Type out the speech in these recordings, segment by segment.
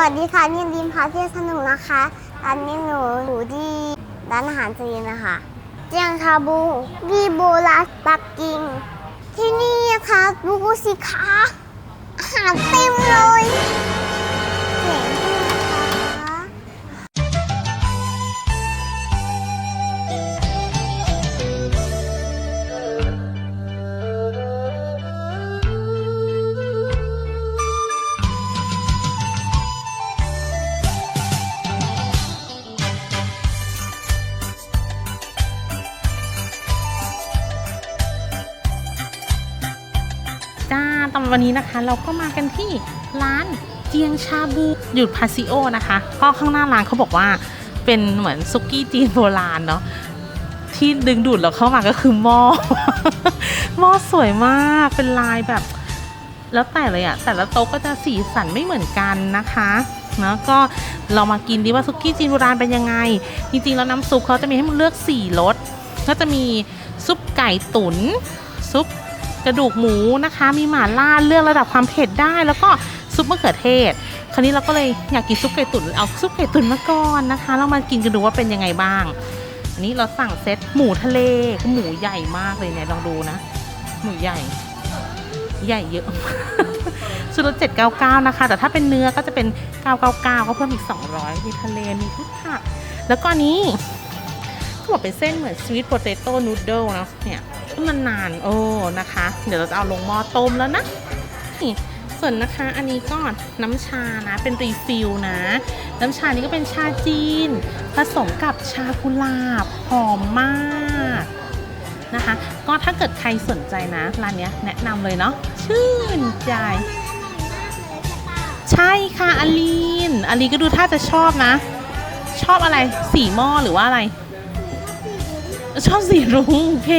วัสดีค่ะนี่ดิมพาเที่ยวสนุกนะคะตอนนี้หนูอยู่ที่ร้านอาหารจีนนะคะ เจียงชาบูบีบูราปักกิ่ง ที่นี่นะคะดูสิคะอาหารเต็มเลย จ้าตอนวันนี้นะคะ เราก็มากันที่ร้านเจียงชาบูอยู่พาซิโอนะคะก็ข้างหน้าร้านเขาบอกว่าเป็นเหมือนซุกี้จีนโบราณเนาะที่ดึงดูดเราเข้ามาก็คือหม้อหม้อสวยมากเป็นลายแบบ แล้วแต่เลยอะแต่ละโต๊ะก็จะสีสันไม่เหมือนกันนะคะแล้วก็เรามากินดีว่าซุกี้จีนโบราณเป็นยังไง จริงๆแล้วน้ำซุปเขาจะมีให้มันเลือก 4รสก็จะมีซุปไก่ตุน๋นซุป กระดูกหมูนะคะ มีหม่าล่าเลือกระดับความเผ็ดได้ แล้วก็ซุปมะเขือเทศ คราวนี้เราก็เลยอยากกินซุปไก่ตุ๋นเอาซุปไก่ตุ๋นมาก่อนนะคะเรามากินกันดูว่าเป็นยังไงบ้าง อันนี้เราสั่งเซตหมูทะเลหมูใหญ่มากเลยเนี่ยลองดูนะ หมูใหญ่ ใหญ่เยอะชุดละ799 นะคะ แต่ถ้าเป็นเนื้อก็จะเป็น 999 ก็เพิ่มอีก 200 มีทะเลมีทุกผัก แล้วก็นนี้ เขาบอกเป็นเส้นเหมือนสวีทโพเตโต้นูดเดิลนะเนี่ยต้มนานโอ้นะคะ เดี๋ยวเราจะเอาลงหม้อต้มแล้วนะนี่ส่วนนะคะอันนี้ก็น้ำชานะเป็นรีฟิลนะ น้ำชานี้ก็เป็นชาจีน ผสมกับชากุหลาบหอมมากนะคะ ก็ถ้าเกิดใครสนใจนะร้านนี้แนะนำเลยเนาะชื่นใจ ใช่ค่ะอลีนอลีนก็ดูท่าจะชอบนะ ชอบอะไรสีหม้อหรือว่าอะไร ชอบสีรุ้งโอเค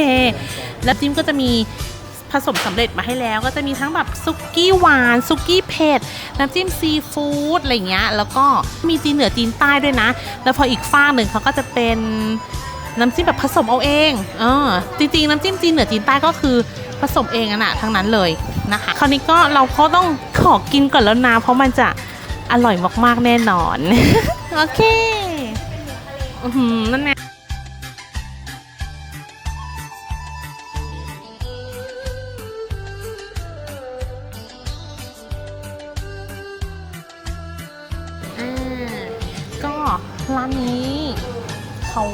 แล้วจิ้มก็จะมีผสมสำเร็จมาให้แล้วก็จะมีทั้งแบบซุกี้หวานซุกี้เผ็ดน้ำจิ้มซีฟู้ดอะไรเงี้ยแล้วก็มีจีนเหนือจีนใต้ด้วยนะ แล้วพออีกฝ้าหนึ่งเขาก็จะเป็นน้ำจิ้มแบบผสมเอาเองเออจริงๆน้ำจิ้มจีนเหนือจีนใต้ก็คือผสมเองอะนะทั้งนั้นเลยนะคะคราวนี้ก็เราก็ต้องขอกินก่อนแล้วนะเพราะมันจะอร่อยมากๆแน่นอน โอเคอือหือนั่นแหละ ร้านนี้เขา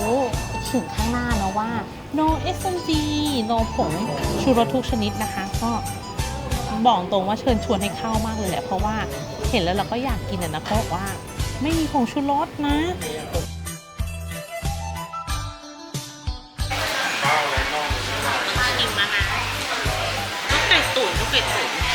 เขียนข้างหน้านะว่า no SMG no ผงชูรสทุกชนิดนะคะ ก็บอกตรงว่าเชิญชวนให้เข้ามากเลยแหละ เพราะว่าเห็นแล้วเราก็อยากกินอะนะเขาบอกว่าไม่มีผงชูรสนะมากินมานะก็ไก่ตุ๋นก็ไก่ตุ๋น